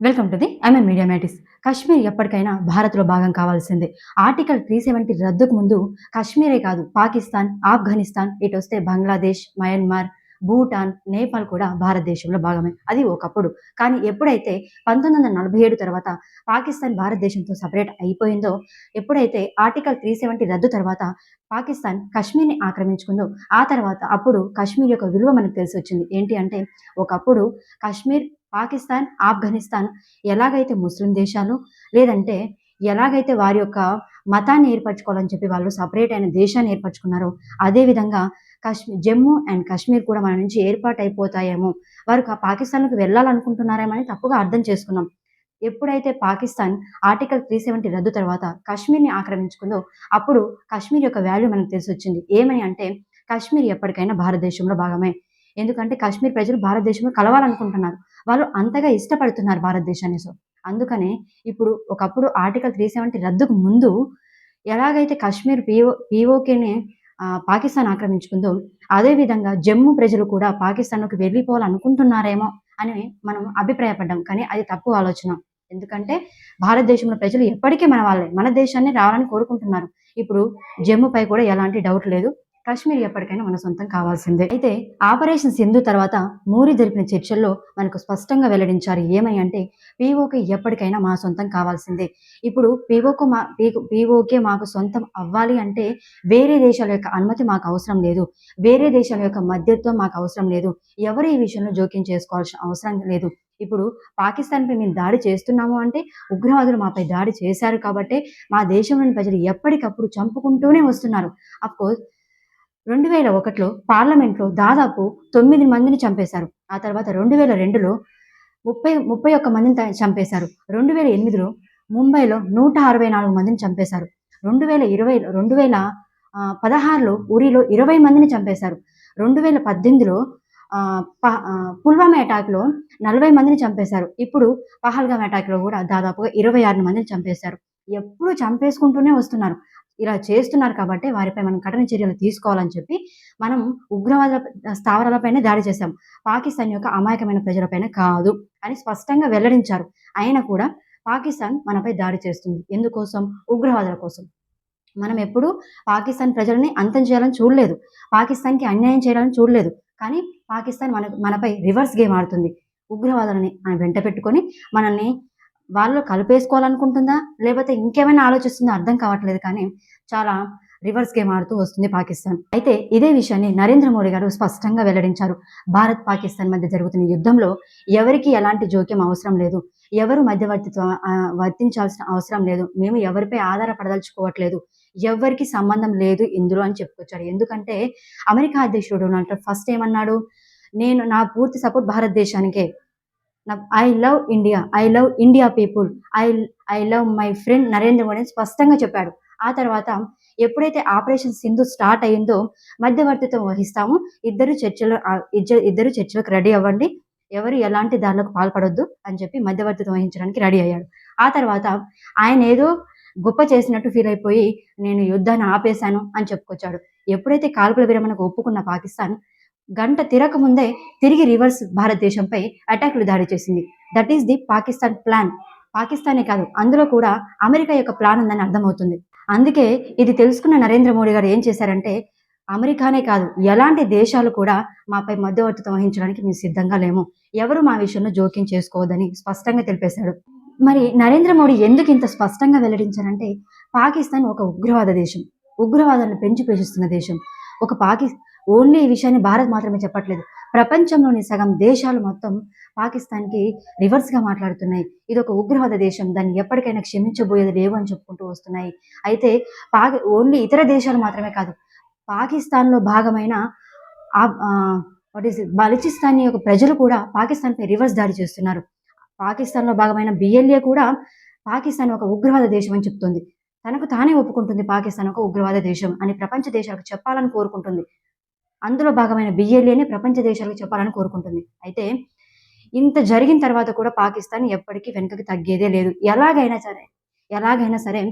Welcome to the MM media మ్యాటిస్ Kashmir ఎప్పటికైనా భారత్లో భాగం కావాల్సిందే. ఆర్టికల్ త్రీ సెవెంటీ రద్దుకు ముందు కాశ్మీరే కాదు పాకిస్తాన్ ఆఫ్ఘనిస్తాన్ ఇటు వస్తే బంగ్లాదేశ్ మయన్మార్ భూటాన్ నేపాల్ కూడా భారతదేశంలో భాగమే. అది ఒకప్పుడు. కానీ ఎప్పుడైతే పంతొమ్మిది వందల నలభై ఏడు తర్వాత పాకిస్తాన్ భారతదేశంతో సపరేట్ అయిపోయిందో ఎప్పుడైతే ఆర్టికల్ త్రీ సెవెంటీ రద్దు తర్వాత పాకిస్తాన్ కాశ్మీర్ని ఆక్రమించుకుందో ఆ తర్వాత అప్పుడు కాశ్మీర్ యొక్క విలువ మనకు తెలిసి వచ్చింది. ఏంటి అంటే ఒకప్పుడు కాశ్మీర్ పాకిస్తాన్ ఆఫ్ఘనిస్తాన్ ఎలాగైతే ముస్లిం దేశాలు లేదంటే ఎలాగైతే వారి యొక్క మతాన్ని ఏర్పరచుకోవాలని చెప్పి వాళ్ళు సపరేట్ అయిన దేశాన్ని ఏర్పరచుకున్నారో అదేవిధంగా కాశ్మీర్ జమ్మూ అండ్ కాశ్మీర్ కూడా మన నుంచి ఏర్పాటు అయిపోతాయేమో వారు పాకిస్తాన్కి పాకిస్తాన్కు వెళ్ళాలనుకుంటున్నారేమో అని తప్పుగా అర్థం చేసుకున్నాం. ఎప్పుడైతే పాకిస్తాన్ ఆర్టికల్ త్రీ సెవెంటీ రద్దు తర్వాత కాశ్మీర్ని ఆక్రమించుకుందో అప్పుడు కాశ్మీర్ యొక్క వాల్యూ మనకు తెలిసి వచ్చింది ఏమని అంటే కాశ్మీర్ ఎప్పటికైనా భారతదేశంలో భాగమే. ఎందుకంటే కాశ్మీర్ ప్రజలు భారతదేశంలో కలవాలనుకుంటున్నారు. వాళ్ళు అంతగా ఇష్టపడుతున్నారు భారతదేశాన్ని. సో అందుకనే ఇప్పుడు ఒకప్పుడు ఆర్టికల్ త్రీ సెవెంటీ రద్దుకు ముందు ఎలాగైతే కాశ్మీర్ పిఓ పిఓకేనే పాకిస్తాన్ ఆక్రమించుకుందో అదేవిధంగా జమ్మూ ప్రజలు కూడా పాకిస్తాన్లోకి వెళ్ళిపోవాలనుకుంటున్నారేమో అని మనం అభిప్రాయపడ్డాం. కానీ అది తప్పు ఆలోచన. ఎందుకంటే భారతదేశంలో ప్రజలు ఎప్పటికీ మన వాళ్ళే. మన దేశాన్ని రావాలని కోరుకుంటున్నారు. ఇప్పుడు జమ్మూపై కూడా ఎలాంటి డౌట్ లేదు. కాశ్మీర్ ఎప్పటికైనా మన సొంతం కావాల్సిందే. అయితే ఆపరేషన్ సింధు తర్వాత మోరీ జరిపిన చర్చల్లో మనకు స్పష్టంగా వెల్లడించారు ఏమని అంటే పీఓకే ఎప్పటికైనా మా సొంతం కావాల్సిందే. ఇప్పుడు పీఓకు మా పీఓకే మాకు సొంతం అవ్వాలి అంటే వేరే దేశాల యొక్క అనుమతి మాకు అవసరం లేదు. వేరే దేశాల యొక్క మద్దతు మాకు అవసరం లేదు. ఎవరు ఈ విషయంలో జోక్యం చేసుకోవాల్సిన అవసరం లేదు. ఇప్పుడు పాకిస్తాన్పై మేము దాడి చేస్తున్నాము అంటే ఉగ్రవాదులు మాపై దాడి చేశారు కాబట్టి మా దేశంలోని ప్రజలు ఎప్పటికప్పుడు చంపుకుంటూనే వస్తున్నారు. అఫ్కోర్స్ రెండు వేల ఒకటిలో పార్లమెంట్లో దాదాపు తొమ్మిది మందిని చంపేశారు. ఆ తర్వాత రెండు వేల రెండులో ముప్పై ముప్పై ఒక్క మందిని చంపేశారు. రెండు వేల ఎనిమిదిలో ముంబైలో నూట అరవై నాలుగు మందిని చంపేశారు. రెండు వేల ఇరవై రెండు వేల పదహారులో ఉరిలో ఇరవై మందిని చంపేశారు. రెండు వేల పద్దెనిమిదిలో ప- పుల్వామా అటాక్లో నలభై మందిని చంపేశారు. ఇప్పుడు పహల్గామ్ అటాక్లో కూడా దాదాపుగా ఇరవై ఆరు మందిని చంపేశారు. ఎప్పుడు చంపేసుకుంటూనే వస్తున్నారు. ఇలా చేస్తున్నారు కాబట్టి వారిపై మనం కఠిన చర్యలు తీసుకోవాలని చెప్పి మనం ఉగ్రవాద స్థావరాలపైనే దాడి చేశాం. పాకిస్తాన్ యొక్క అమాయకమైన ప్రజలపైన కాదు అని స్పష్టంగా వెల్లడించారు. అయినా కూడా పాకిస్తాన్ మనపై దాడి చేస్తుంది. ఎందుకోసం? ఉగ్రవాదుల కోసం. మనం ఎప్పుడు పాకిస్తాన్ ప్రజలని అంతం చేయాలని చూడలేదు. పాకిస్తాన్కి అన్యాయం చేయాలని చూడలేదు. కానీ పాకిస్తాన్ మన మనపై రివర్స్ గేమ్ ఆడుతుంది. ఉగ్రవాదులని వెంట పెట్టుకొని మనల్ని వాళ్ళు కలిపేసుకోవాలనుకుంటుందా? లేకపోతే ఇంకేమైనా ఆలోచిస్తుందో? అర్థం కావట్లేదు కానీ చాలా రివర్స్ గేమ్ ఆడుతూ వస్తుంది పాకిస్తాన్. అయితే ఇదే విషయాన్ని నరేంద్ర మోడీ గారు స్పష్టంగా వెల్లడించారు. భారత్ పాకిస్తాన్ మధ్య జరుగుతున్న యుద్ధంలో ఎవరికి ఎలాంటి జోక్యం అవసరం లేదు? ఎవరు మధ్యవర్తిత్వ వర్తించాల్సిన అవసరం లేదు? మేము ఎవరిపై ఆధారపడదలుచుకోవట్లేదు. ఎవరికి సంబంధం లేదు ఇందులో అని చెప్పుకొచ్చారు. ఎందుకంటే అమెరికా అధ్యక్షుడు డొనాల్డ్ ట్రంప్ ఫస్ట్ ఏమన్నాడు? నేను నా పూర్తి support భారతదేశానికే I love India I love India people I I love my friend Narendra Modi అని స్పష్టంగా చెప్పాడు. ఆ తర్వాత ఎప్పుడైతే ఆపరేషన్ సింధు స్టార్ట్ అయిందో మధ్యవర్తిత్వం వహిస్తాము. ఇద్దరు చర్చలు ఇద్దరు చర్చలకు రెడీ అవ్వండి. ఎవరు ఎలాంటి దానిలోకి పాల్పడొద్దు అని చెప్పి మధ్యవర్తిత్వం వహించడానికి రెడీ అయ్యాడు. ఆ తర్వాత ఆయన ఏదో గొప్ప చేసినట్టు ఫీల్ అయిపోయి నేను యుద్ధాన్ని ఆపేశాను అని చెప్పుకొచ్చాడు. ఎప్పుడైతే కాల్పుల విరమణకు ఒప్పుకున్న పాకిస్తాన్ గంట తిరక ముందే తిరిగి రివర్స్ భారతదేశంపై అటాక్లు దాడి చేసింది. That is the Pakistan plan. పాకిస్తానే కాదు అందులో కూడా అమెరికా యొక్క ప్లాన్ ఉందని అర్థమవుతుంది. అందుకే ఇది తెలుసుకున్న నరేంద్ర మోడీ గారు ఏం చేశారంటే అమెరికానే కాదు ఎలాంటి దేశాలు కూడా మాపై మధ్యవర్తిత్వం వహించడానికి మేము సిద్ధంగా లేము. ఎవరు మా విషయంలో జోక్యం చేసుకోవద్దని స్పష్టంగా తెలిపేశాడు. మరి నరేంద్ర మోడీ ఎందుకు ఇంత స్పష్టంగా వెల్లడించారంటే పాకిస్తాన్ ఒక ఉగ్రవాద దేశం. ఉగ్రవాదాన్ని పెంచి పోషిస్తున్న దేశం. ఒక పాకి ఓన్లీ ఈ విషయాన్ని భారత్ మాత్రమే చెప్పట్లేదు. ప్రపంచంలోని సగం దేశాలు మొత్తం పాకిస్తాన్కి రివర్స్గా మాట్లాడుతున్నాయి. ఇది ఒక ఉగ్రవాద దేశం. దాన్ని ఎప్పటికైనా క్షమించబోయేది లేవు అని చెప్పుకుంటూ వస్తున్నాయి. అయితే పాకి ఓన్లీ ఇతర దేశాలు మాత్రమే కాదు పాకిస్తాన్లో భాగమైన వాట్ ఈస్ బలిచిస్తాన్ యొక్క ప్రజలు కూడా పాకిస్తాన్పై రివర్స్ దాడి చేస్తున్నారు. పాకిస్తాన్లో భాగమైన బిఎల్ఏ కూడా పాకిస్తాన్ ఒక ఉగ్రవాద దేశం అని చెప్తుంది. తనకు తానే ఒప్పుకుంటుంది పాకిస్తాన్ ఒక ఉగ్రవాద దేశం అని ప్రపంచ దేశాలకు చెప్పాలని కోరుకుంటుంది. అందులో భాగమైన బిఎల్ఏని ప్రపంచ దేశాలకు చెప్పాలని కోరుకుంటుంది. అయితే ఇంత జరిగిన తర్వాత కూడా పాకిస్తాన్ ఎప్పటికీ వెనుకకి తగ్గేదే లేదు. ఎలాగైనా సరే ఎలాగైనా సరే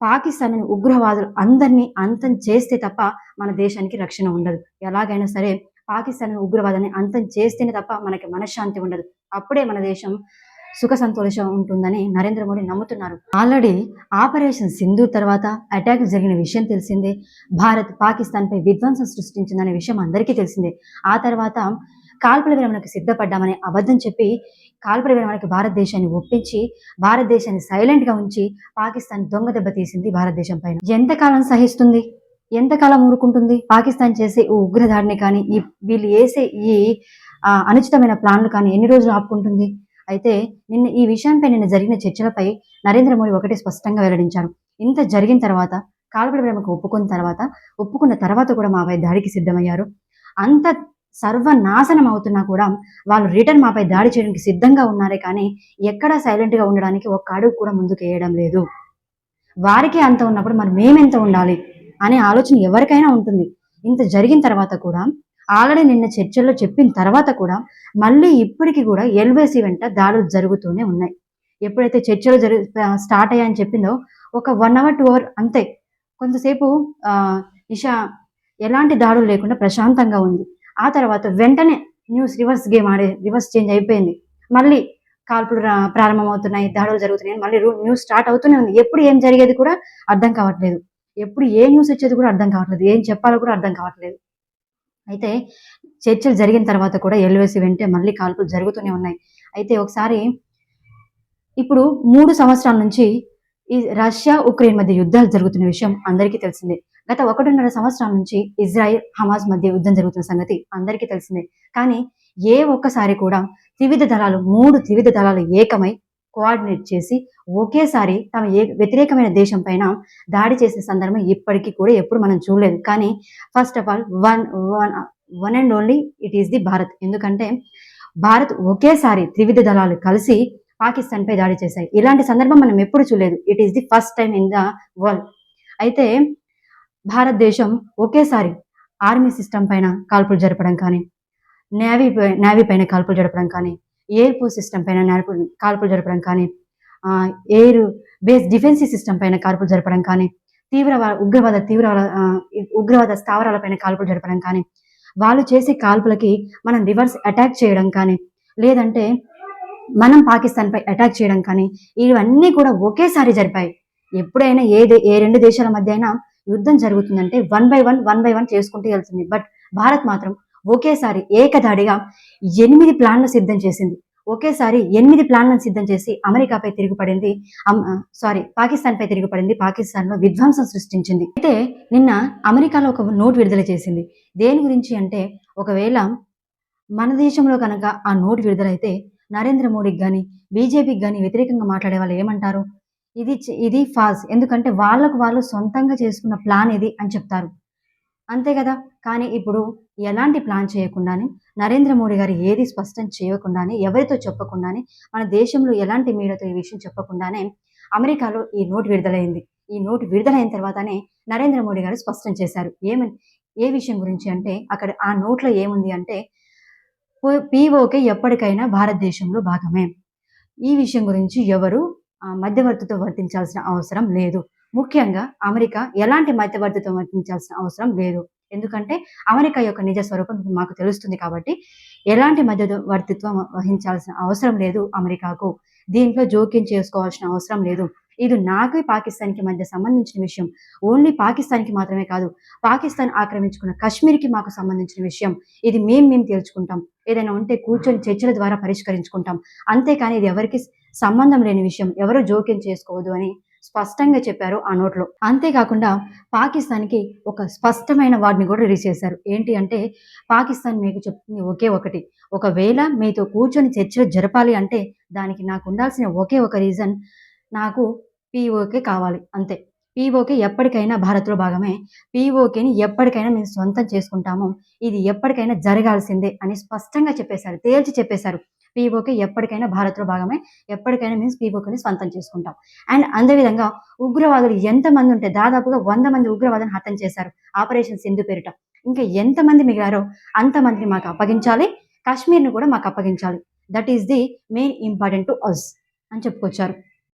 పాకిస్తాన్ ఉగ్రవాదులు అందరినీ అంతం చేస్తే తప్ప మన దేశానికి రక్షణ ఉండదు. ఎలాగైనా సరే పాకిస్తాన్ ఉగ్రవాదాన్ని అంతం చేస్తేనే తప్ప మనకి మనశ్శాంతి ఉండదు. అప్పుడే మన దేశం సుఖ సంతోషం ఉంటుందని నరేంద్ర మోడీ నమ్ముతున్నారు. ఆల్రెడీ ఆపరేషన్ సింధూర్ తర్వాత అటాక్ జరిగిన విషయం తెలిసిందే. భారత్ పాకిస్తాన్ పై విధ్వంసం సృష్టించిందనే విషయం అందరికీ తెలిసిందే. ఆ తర్వాత కాల్పుల విరమణకు సిద్ధపడ్డామని అబద్ధం చెప్పి కాల్పుల విరమణకు భారతదేశాన్ని ఒప్పించి భారతదేశాన్ని సైలెంట్గా ఉంచి పాకిస్తాన్ దొంగ దెబ్బ తీసింది భారతదేశం పైన. ఎంతకాలం సహిస్తుంది? ఎంతకాలం ఊరుకుంటుంది? పాకిస్తాన్ చేసే ఈ ఉగ్రదాడిని కానీ ఈ వీళ్ళు వేసే ఈ అనుచితమైన ప్లాన్లు కానీ ఎన్ని రోజులు ఆపుకుంటుంది? అయితే నిన్న ఈ విషయంపై నిన్న జరిగిన చర్చలపై నరేంద్ర మోడీ ఒకటే స్పష్టంగా వెల్లడించారు. ఇంత జరిగిన తర్వాత కాల్పుల ప్రేమకు ఒప్పుకున్న తర్వాత ఒప్పుకున్న తర్వాత కూడా మాపై దాడికి సిద్ధమయ్యారు. అంత సర్వనాశనం అవుతున్నా కూడా వాళ్ళు రిటర్న్ మాపై దాడి చేయడానికి సిద్ధంగా ఉన్నారే కానీ ఎక్కడా సైలెంట్గా ఉండడానికి ఒక్క అడుగు కూడా ముందుకు వేయడం లేదు. వారికి అంత ఉన్నప్పుడు మరి మేమెంత ఉండాలి? అనే ఆలోచన ఎవరికైనా ఉంటుంది. ఇంత జరిగిన తర్వాత కూడా ఆల్రెడీ నిన్న చర్చల్లో చెప్పిన తర్వాత కూడా మళ్ళీ ఇప్పటికీ కూడా ఎల్వేసి వెంట దాడులు జరుగుతూనే ఉన్నాయి. ఎప్పుడైతే చర్చలు జరు స్టార్ట్ అయ్యాయని చెప్పిందో ఒక వన్ అవర్ టూ అవర్ అంతే. కొంతసేపు ఇషా ఎలాంటి దాడులు లేకుండా ప్రశాంతంగా ఉంది. ఆ తర్వాత వెంటనే న్యూస్ రివర్స్ గేమ్ ఆడే రివర్స్ చేంజ్ అయిపోయింది. మళ్ళీ కాల్పులు ప్రారంభమవుతున్నాయి దాడులు జరుగుతున్నాయి మళ్ళీ న్యూస్ స్టార్ట్ అవుతూనే ఉంది. ఎప్పుడు ఏం జరిగేది కూడా అర్థం కావట్లేదు. ఎప్పుడు ఏ న్యూస్ వచ్చేది కూడా అర్థం కావట్లేదు. ఏం చెప్పాలో కూడా అర్థం కావట్లేదు. అయితే చర్చలు జరిగిన తర్వాత కూడా ఎల్వేసి వెంటే మళ్ళీ కాల్పులు జరుగుతూనే ఉన్నాయి. అయితే ఒకసారి ఇప్పుడు మూడు సంవత్సరాల నుంచి ఈ రష్యా ఉక్రెయిన్ మధ్య యుద్ధాలు జరుగుతున్న విషయం అందరికీ తెలిసిందే. గత ఒకటిన్నర సంవత్సరాల నుంచి ఇజ్రాయెల్ హమాజ్ మధ్య యుద్ధం జరుగుతున్న సంగతి అందరికీ తెలిసిందే. కానీ ఏ ఒక్కసారి కూడా త్రివిధ దళాలు మూడు త్రివిధ దళాలు ఏకమై కోఆర్డినేట్ చేసి ఒకేసారి తమ ఏ వ్యతిరేకమైన దేశం పైన దాడి చేసే సందర్భం ఇప్పటికీ కూడా ఎప్పుడు మనం చూడలేదు. కానీ first of all one one one and only it is the Bharat ఎందుకంటే భారత్ ఒకేసారి త్రివిధ దళాలు కలిసి పాకిస్తాన్ పై దాడి చేశాయి. ఇలాంటి సందర్భం మనం ఎప్పుడు చూడలేదు. It is the first time in the world అయితే భారతదేశం ఒకేసారి ఆర్మీ సిస్టమ్ పైన కాల్పులు జరపడం కానీ నేవీ పై- నేవీ పైన కాల్పులు జరపడం కానీ ఎయిర్ ఫోర్స్ సిస్టమ్ పైన నడుపు కాల్పులు జరపడం కానీ ఎయిర్ బేస్ డిఫెన్సివ్ సిస్టమ్ పైన కాల్పులు జరపడం కానీ తీవ్రవాద ఉగ్రవాద తీవ్రవాద ఉగ్రవాద స్థావరాల పైన కాల్పులు జరపడం కానీ వాళ్ళు చేసే కాల్పులకి మనం రివర్స్ అటాక్ చేయడం కానీ లేదంటే మనం పాకిస్తాన్పై అటాక్ చేయడం కానీ ఇవన్నీ కూడా ఒకేసారి జరిపాయి. ఎప్పుడైనా ఏ దే- ఏ రెండు దేశాల మధ్య అయినా యుద్ధం జరుగుతుందంటే one by one one by one చేసుకుంటూ వెళ్తుంది. బట్ భారత్ మాత్రం ఒకేసారి ఏకదాడిగా ఎనిమిది ప్లాన్లు సిద్ధం చేసింది. ఒకేసారి ఎనిమిది ప్లాన్లను సిద్ధం చేసి అమెరికాపై తిరుగుపడింది సారీ పాకిస్తాన్ పై తిరుగుపడింది. పాకిస్తాన్లో విధ్వంసం సృష్టించింది. అయితే నిన్న అమెరికాలో ఒక నోట్ విడుదల చేసింది. దేని గురించి అంటే ఒకవేళ మన దేశంలో కనుక ఆ నోట్ విడుదలైతే నరేంద్ర మోడీకి కానీ బీజేపీకి కానీ వ్యతిరేకంగా మాట్లాడే వాళ్ళు ఏమంటారు? ఇది ఇది ఫాల్స్ ఎందుకంటే వాళ్ళకు వాళ్ళు సొంతంగా చేసుకున్న ప్లాన్ ఇది అని చెప్తారు. అంతే కదా? కానీ ఇప్పుడు ఎలాంటి ప్లాన్ చేయకుండానే నరేంద్ర మోడీ గారు ఏది స్పష్టం చేయకుండానే ఎవరితో చెప్పకుండానే మన దేశంలో ఎలాంటి మీడియాతో ఈ విషయం చెప్పకుండానే అమెరికాలో ఈ నోట్ విడుదలైంది. ఈ నోటు విడుదలైన తర్వాతనే నరేంద్ర మోడీ గారు స్పష్టం చేశారు. ఏమని ఏ విషయం గురించి అంటే అక్కడ ఆ నోట్లో ఏముంది అంటే పీఓకే ఎప్పటికైనా భారతదేశంలో భాగమే. ఈ విషయం గురించి ఎవరు మధ్యవర్తితో వర్తించాల్సిన అవసరం లేదు. ముఖ్యంగా అమెరికా ఎలాంటి మధ్యవర్తిత్వం వర్తించాల్సిన అవసరం లేదు. ఎందుకంటే అమెరికా యొక్క నిజ స్వరూపం మాకు తెలుస్తుంది కాబట్టి ఎలాంటి మధ్యవర్తిత్వం వహించాల్సిన అవసరం లేదు అమెరికాకు. దీంట్లో జోక్యం చేసుకోవాల్సిన అవసరం లేదు. ఇది నాకు పాకిస్తాన్కి మధ్య సంబంధించిన విషయం. ఓన్లీ పాకిస్తాన్కి మాత్రమే కాదు పాకిస్తాన్ ఆక్రమించుకున్న కాశ్మీర్కి మాకు సంబంధించిన విషయం. ఇది మేము మేము తేల్చుకుంటాం ఏదైనా ఉంటే కూర్చొని చర్చల ద్వారా పరిష్కరించుకుంటాం. అంతేకాని ఇది ఎవరికి సంబంధం లేని విషయం. ఎవరు జోక్యం చేసుకోవద్దు అని స్పష్టంగా చెప్పారు ఆ నోట్లో. అంతేకాకుండా పాకిస్తాన్కి ఒక స్పష్టమైన వాడిని కూడా రిలీజ్ చేశారు. ఏంటి అంటే పాకిస్తాన్ మీకు చెప్తుంది ఒకే ఒకటి. ఒకవేళ మీతో కూర్చొని చర్చలు జరపాలి అంటే దానికి నాకు ఉండాల్సిన ఒకే ఒక రీజన్ నాకు పీఓకే కావాలి. అంతే. పీఓకే ఎప్పటికైనా భారత్లో భాగమే. పీఓకేని ఎప్పటికైనా మేము సొంతం చేసుకుంటాము. ఇది ఎప్పటికైనా జరగాల్సిందే అని స్పష్టంగా చెప్పేశారు. తేల్చి చెప్పేశారు. పీఓకే ఎప్పటికైనా భారత్లో భాగమే ఎప్పటికైనా మీన్స్ పీఓకేని సొంతం చేసుకుంటాం. అండ్ అదేవిధంగా ఉగ్రవాదులు ఎంతమంది ఉంటే దాదాపుగా వంద మంది ఉగ్రవాదులను హతం చేశారు. ఆపరేషన్ సింధు పేరిట. ఇంకా ఎంతమంది మిగిలారో అంతమందిని మాకు అప్పగించాలి. కాశ్మీర్ని కూడా మాకు అప్పగించాలి. That is the main important to us అని చెప్పుకొచ్చారు.